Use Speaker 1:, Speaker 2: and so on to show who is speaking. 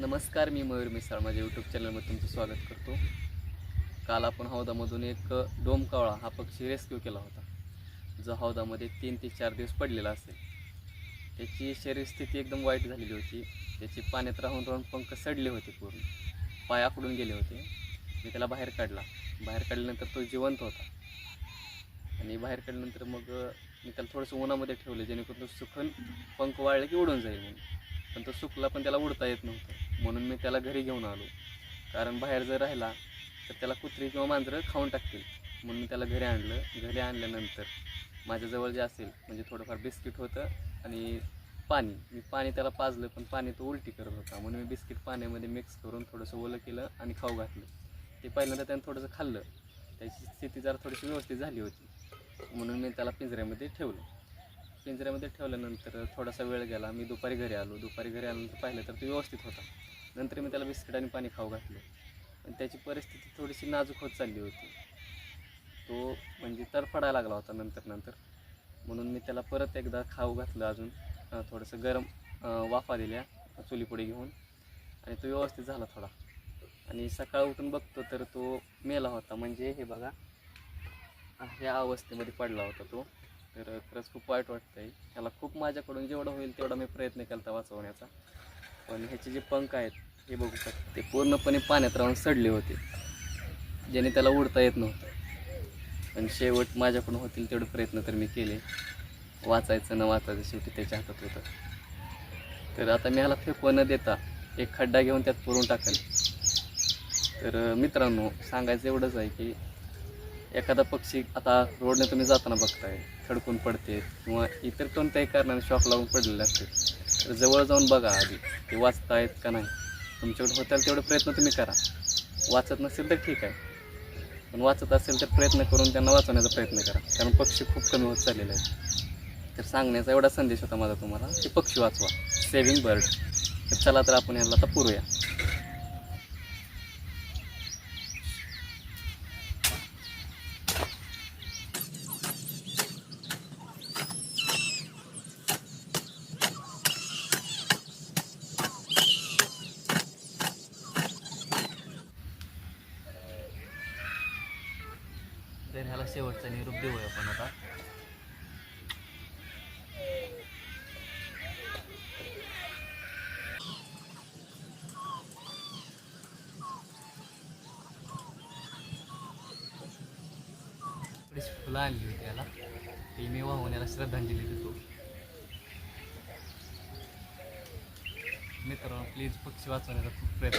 Speaker 1: नमस्कार मी मयूर मिसाळ. माझ्या यूट्यूब चॅनलमध्ये तुमचं स्वागत करतो. काल आपण हौदामधून एक डोमकावळा हा पक्षी रेस्क्यू केला होता. जो हौदामध्ये तीन ते चार दिवस पडलेला असेल. त्याची शरीरस्थिती एकदम वाईट झालेली होती. त्याची पाण्यात राहून राहून पंख सडले होते पूर्ण. पाय आकडून गेले होते. मी त्याला बाहेर काढला. बाहेर काढल्यानंतर तो जिवंत होता. आणि बाहेर काढल्यानंतर मग मी त्याला थोडंसं उन्हामध्ये ठेवलं जेणेकरून तो सुखन पंख वाळले की उडून जाईल म्हणून. पण तो सुकला पण त्याला उडता येत नव्हतं. म्हणून मी त्याला घरी घेऊन आलो. कारण बाहेर जर राहिला तर त्याला कुत्री किंवा मांजरं खाऊन टाकतील. म्हणून मी त्याला घरी आणलं. घरी आणल्यानंतर माझ्याजवळ जे असेल म्हणजे थोडंफार बिस्किट होतं आणि पाणी. मी पाणी त्याला पाजलं पण पाणी तो उलटी करत होता. म्हणून मी बिस्किट पाण्यामध्ये मिक्स करून थोडंसं ओलं केलं आणि खाऊ घातलं. ते पहिल्यांदा त्यानं थोडंसं खाल्लं. त्याची स्थिती जरा थोडीशी व्यवस्थित झाली होती. म्हणून मी त्याला पिंजऱ्यामध्ये ठेवलं. पिंजऱ्यामध्ये ठेवल्यानंतर थोडासा वेळ गेला. मी दुपारी घरी आलो. दुपारी घरी आल्यानंतर पाहिलं तर तो व्यवस्थित होता. नंतर मी त्याला बिस्किट आणि पाणी खाऊ घातलं. पण त्याची परिस्थिती थोडीशी नाजूक होत चालली होती. तो म्हणजे तडफडायला लागला होता नंतर नंतर. म्हणून मी त्याला परत एकदा खाऊ घातलं अजून. थोडंसं गरम वाफा दिल्या चुलीपुढे घेऊन. आणि तो व्यवस्थित झाला थोडा. आणि सकाळ उठून बघतो तर तो मेला होता. म्हणजे हे बघा ह्या अवस्थेमध्ये पडला होता तो. तर खरंच खूप वाईट वाटतं आहे त्याला खूप माझ्याकडून जेवढं होईल तेवढा मी प्रयत्न केला होता वाचवण्याचा. पण ह्याचे जे पंख आहेत हे बघू शकता. ते पूर्णपणे पाण्यात राहून सडले होते. ज्याने त्याला उडता येत नव्हतं. पण शेवट माझ्याकडून होतील तेवढे प्रयत्न तर मी केले. वाचायचं न वाचायचं शेवटी त्याच्या हातात होतं. तर आता मी ह्याला फेकवं न देता एक खड्डा घेऊन त्यात पुरून टाकेल तर मित्रांनो सांगायचं एवढंच आहे की एखादा पक्षी आता रोडने तुम्ही जाताना बघताय खडकून पडते किंवा इतर कोणत्याही कारणाने शॉक लावून पडलेले असते तर जवळ जाऊन बघा आधी ते वाचतायत का नाही? तुमच्याकडे होत्याल तेवढे प्रयत्न तुम्ही करा. वाचत नसेल तर ठीक आहे पण वाचत असेल तर प्रयत्न करून त्यांना वाचवण्याचा प्रयत्न करा कारण पक्षी खूप कमी होत चाललेले आहेत. तर सांगण्याचा एवढा संदेश होता माझा तुम्हाला की पक्षी वाचवा. सेव्हिंग बर्ड तर चला तर आपण यांना आता पुरूया. तर ह्याला शेवटचा निरूप देऊया आपण आता. फुलं आणली होती याला ती मी वाहून याला श्रद्धांजली देतो. मित्रांनो प्लीज पक्षी वाचवण्याचा खूप प्रयत्न